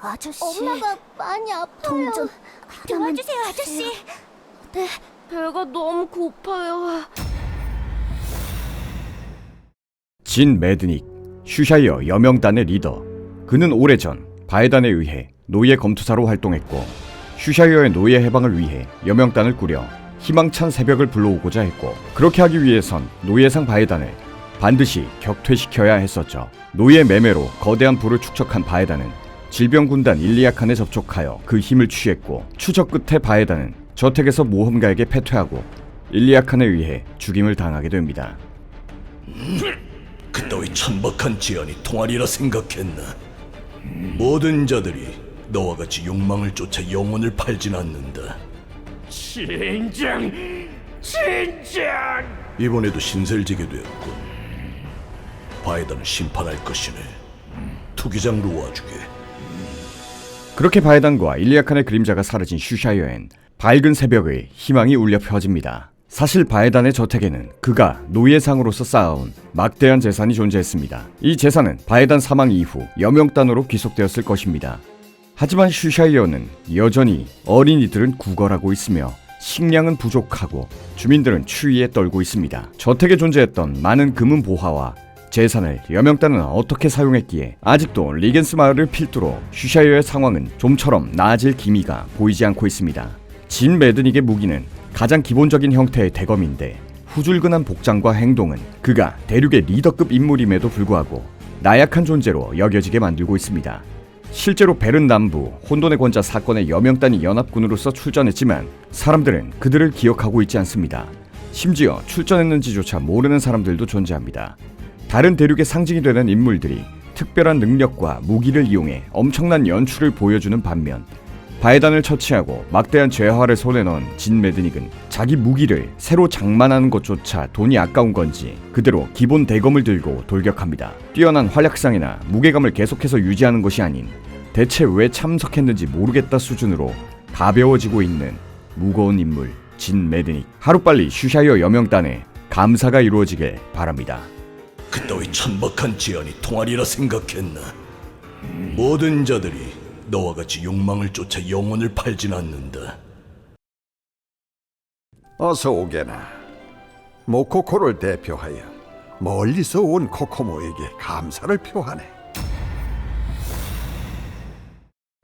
아저씨. 엄마가 많이 아파요. 동전 도와주세요, 아저씨. 네. 배가 너무 고파요. 진 매드닉, 슈샤이어 여명단의 리더. 그는 오래전 바에단에 의해 노예 검투사로 활동했고 슈샤이어의 노예 해방을 위해 여명단을 꾸려 희망찬 새벽을 불러오고자 했고 그렇게 하기 위해선 노예상 바에단을 반드시 격퇴시켜야 했었죠. 노예 매매로 거대한 부를 축적한 바에단은 질병군단 일리아칸에 접촉하여 그 힘을 취했고 추적 끝에 바에단은 저택에서 모험가에게 패퇴하고 일리아칸에 의해 죽임을 당하게 됩니다. 그따위 천박한 제안이 통하리라 생각했나? 모든 자들이 너와 같이 욕망을 쫓아 영혼을 팔진 않는다. 진정, 진정. 이번에도 신세를 지게 되었군. 바에다는 심판할 것이네. 투기장 로아주게. 그렇게 바에단과 일리아칸의 그림자가 사라진 슈샤이어엔 밝은 새벽의 희망이 울려 펴집니다. 사실 바에단의 저택에는 그가 노예상으로서 쌓아온 막대한 재산이 존재했습니다. 이 재산은 바에단 사망 이후 여명단으로 귀속되었을 것입니다. 하지만 슈샤이어는 여전히 어린이들은 구걸하고 있으며 식량은 부족하고 주민들은 추위에 떨고 있습니다. 저택에 존재했던 많은 금은 보화와 재산을 여명단은 어떻게 사용했기에 아직도 리겐스 마을을 필두로 슈샤이어의 상황은 좀처럼 나아질 기미가 보이지 않고 있습니다. 진 매드닉의 무기는 가장 기본적인 형태의 대검인데 후줄근한 복장과 행동은 그가 대륙의 리더급 인물임에도 불구하고 나약한 존재로 여겨지게 만들고 있습니다. 실제로 베른 남부 혼돈의 권자 사건의 여명단이 연합군으로서 출전했지만 사람들은 그들을 기억하고 있지 않습니다. 심지어 출전했는지조차 모르는 사람들도 존재합니다. 다른 대륙의 상징이 되는 인물들이 특별한 능력과 무기를 이용해 엄청난 연출을 보여주는 반면 바에단을 처치하고 막대한 재화를 손에 넣은 진 매드닉은 자기 무기를 새로 장만하는 것조차 돈이 아까운 건지 그대로 기본 대검을 들고 돌격합니다. 뛰어난 활약상이나 무게감을 계속해서 유지하는 것이 아닌 대체 왜 참석했는지 모르겠다 수준으로 가벼워지고 있는 무거운 인물 진 매드닉 하루빨리 슈샤이어 여명단에 감사가 이루어지길 바랍니다. 그따위 천박한 제안이 통하리라 생각했나? 모든 자들이 너와 같이 욕망을 쫓아 영혼을 팔진 않는다. 어서 오게나. 모코코를 대표하여 멀리서 온 코코모에게 감사를 표하네.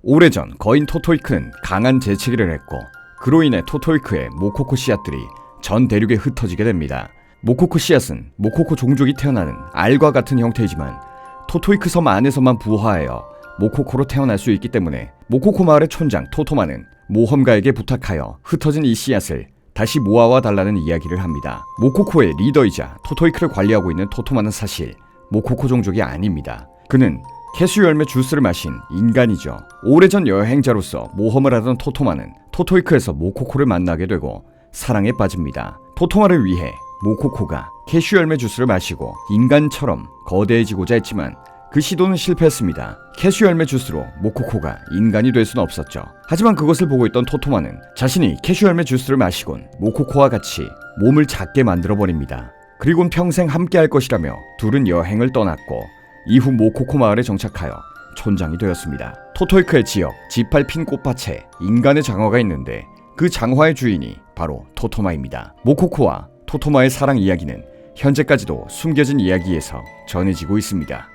오래전 거인 토토이크는 강한 재치기를 했고 그로 인해 토토이크의 모코코 씨앗들이 전 대륙에 흩어지게 됩니다. 모코코 씨앗은 모코코 종족이 태어나는 알과 같은 형태이지만 토토이크 섬 안에서만 부화하여 모코코로 태어날 수 있기 때문에 모코코 마을의 촌장 토토마는 모험가에게 부탁하여 흩어진 이 씨앗을 다시 모아와 달라는 이야기를 합니다. 모코코의 리더이자 토토이크를 관리하고 있는 토토마는 사실 모코코 종족이 아닙니다. 그는 캐슈 열매 주스를 마신 인간이죠. 오래전 여행자로서 모험을 하던 토토마는 토토이크에서 모코코를 만나게 되고 사랑에 빠집니다. 토토마를 위해 모코코가 캐슈 열매 주스를 마시고 인간처럼 거대해지고자 했지만 그 시도는 실패했습니다. 캐슈 열매 주스로 모코코가 인간이 될 수는 없었죠. 하지만 그것을 보고 있던 토토마는 자신이 캐슈 열매 주스를 마시곤 모코코와 같이 몸을 작게 만들어 버립니다. 그리곤 평생 함께 할 것이라며 둘은 여행을 떠났고 이후 모코코 마을에 정착하여 촌장이 되었습니다. 토토이크의 지역 지팔 핀 꽃밭에 인간의 장화가 있는데 그 장화의 주인이 바로 토토마입니다. 모코코와 토토마의 사랑 이야기는 현재까지도 숨겨진 이야기에서 전해지고 있습니다.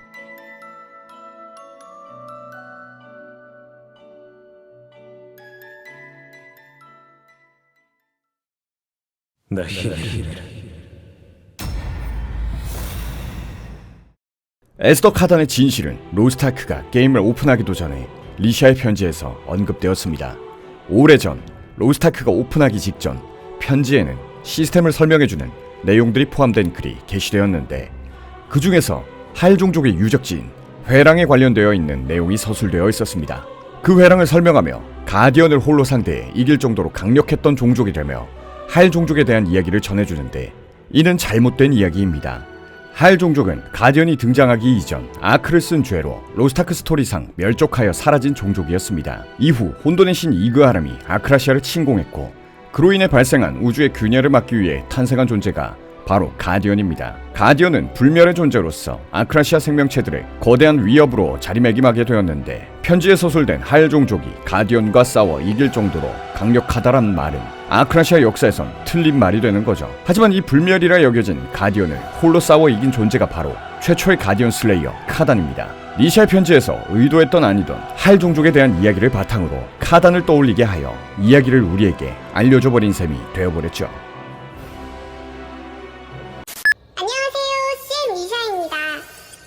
나 힘을 에스더 카단의 진실은 로스타크가 게임을 오픈하기도 전에 리샤의 편지에서 언급되었습니다. 오래전 로스타크가 오픈하기 직전 편지에는 시스템을 설명해주는 내용들이 포함된 글이 게시되었는데 그 중에서 하일 종족의 유적지인 회랑에 관련되어 있는 내용이 서술되어 있었습니다. 그 회랑을 설명하며 가디언을 홀로 상대해 이길 정도로 강력했던 종족이라며 하일 종족에 대한 이야기를 전해주는데 이는 잘못된 이야기입니다. 하일 종족은 가디언이 등장하기 이전 아크를 쓴 죄로 로스타크 스토리상 멸족하여 사라진 종족이었습니다. 이후 혼돈의 신 이그아람이 아크라시아를 침공했고 그로 인해 발생한 우주의 균열을 막기 위해 탄생한 존재가 바로 가디언입니다. 가디언은 불멸의 존재로서 아크라시아 생명체들을 거대한 위협으로 자리매김하게 되었는데 편지에 서술된 하엘 종족이 가디언과 싸워 이길 정도로 강력하다란 말은 아크라시아 역사에선 틀린 말이 되는 거죠. 하지만 이 불멸이라 여겨진 가디언을 홀로 싸워 이긴 존재가 바로 최초의 가디언 슬레이어 카단입니다. 리샤의 편지에서 의도했던 아니던 할 종족에 대한 이야기를 바탕으로 카단을 떠올리게 하여 이야기를 우리에게 알려줘 버린 셈이 되어버렸죠. 안녕하세요. CM 리샤입니다.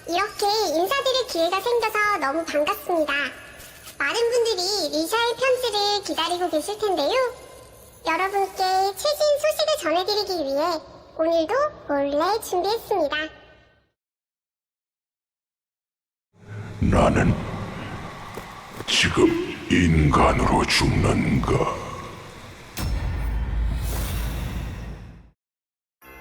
이렇게 인사드릴 기회가 생겨서 너무 반갑습니다. 많은 분들이 리샤의 편지를 기다리고 계실 텐데요. 여러분께 최신 소식을 전해드리기 위해 오늘도 몰래 준비했습니다. 나는 지금 인간으로 죽는가?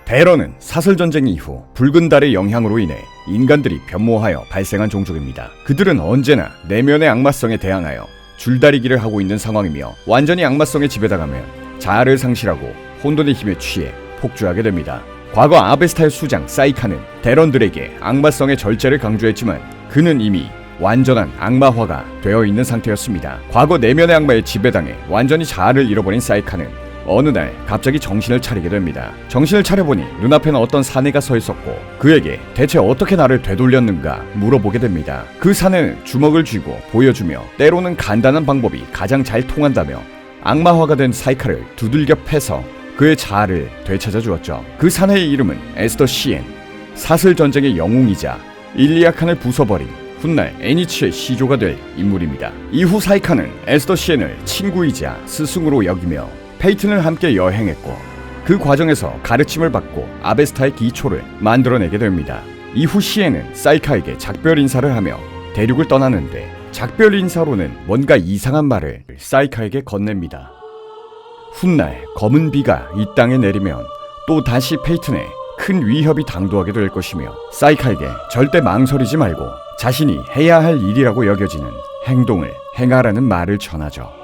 베런은 사슬 전쟁 이후 붉은 달의 영향으로 인해 인간들이 변모하여 발생한 종족입니다. 그들은 언제나 내면의 악마성에 대항하여 줄다리기를 하고 있는 상황이며 완전히 악마성에 지배당하면 자아를 상실하고 혼돈의 힘에 취해 폭주하게 됩니다. 과거 아베스타의 수장 사이카는 대런들에게 악마성의 절제를 강조했지만 그는 이미 완전한 악마화가 되어 있는 상태였습니다. 과거 내면의 악마에 지배당해 완전히 자아를 잃어버린 사이카는 어느 날 갑자기 정신을 차리게 됩니다. 정신을 차려보니 눈앞에는 어떤 사내가 서 있었고 그에게 대체 어떻게 나를 되돌렸는가 물어보게 됩니다. 그 사내는 주먹을 쥐고 보여주며 때로는 간단한 방법이 가장 잘 통한다며 악마화가 된 사이카를 두들겨 패서 그의 자아를 되찾아 주었죠. 그 사내의 이름은 에스더 시엔. 사슬 전쟁의 영웅이자 일리아칸을 부숴버린 훗날 애니치의 시조가 될 인물입니다. 이후 사이카는 에스더 시엔을 친구이자 스승으로 여기며 페이튼을 함께 여행했고 그 과정에서 가르침을 받고 아베스타의 기초를 만들어내게 됩니다. 이후 시엔은 사이카에게 작별 인사를 하며 대륙을 떠나는데 작별 인사로는 뭔가 이상한 말을 사이카에게 건넵니다. 훗날 검은 비가 이 땅에 내리면 또 다시 페이튼에 큰 위협이 당도하게 될 것이며 사이카에게 절대 망설이지 말고 자신이 해야 할 일이라고 여겨지는 행동을 행하라는 말을 전하죠.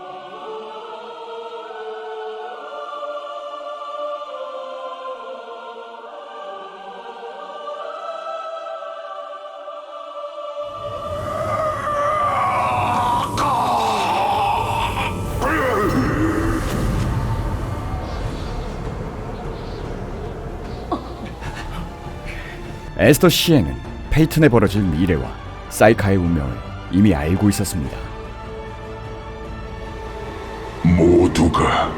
에스터 시에는 페이튼에 벌어질 미래와 사이카의 운명을 이미 알고 있었습니다. 모두가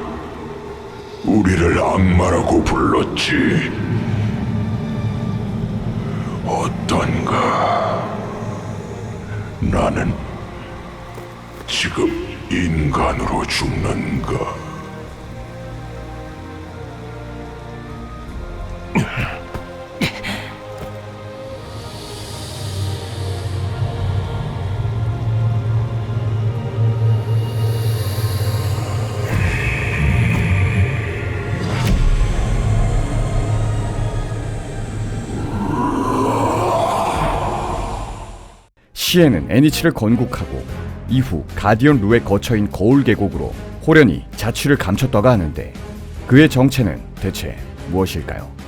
우리를 악마라고 불렀지. 어떤가? 나는 지금 인간으로 죽는가? 시에는 애니치를 건국하고 이후 가디언 루에 거처인 거울 계곡으로 호련히 자취를 감췄다가 하는데 그의 정체는 대체 무엇일까요?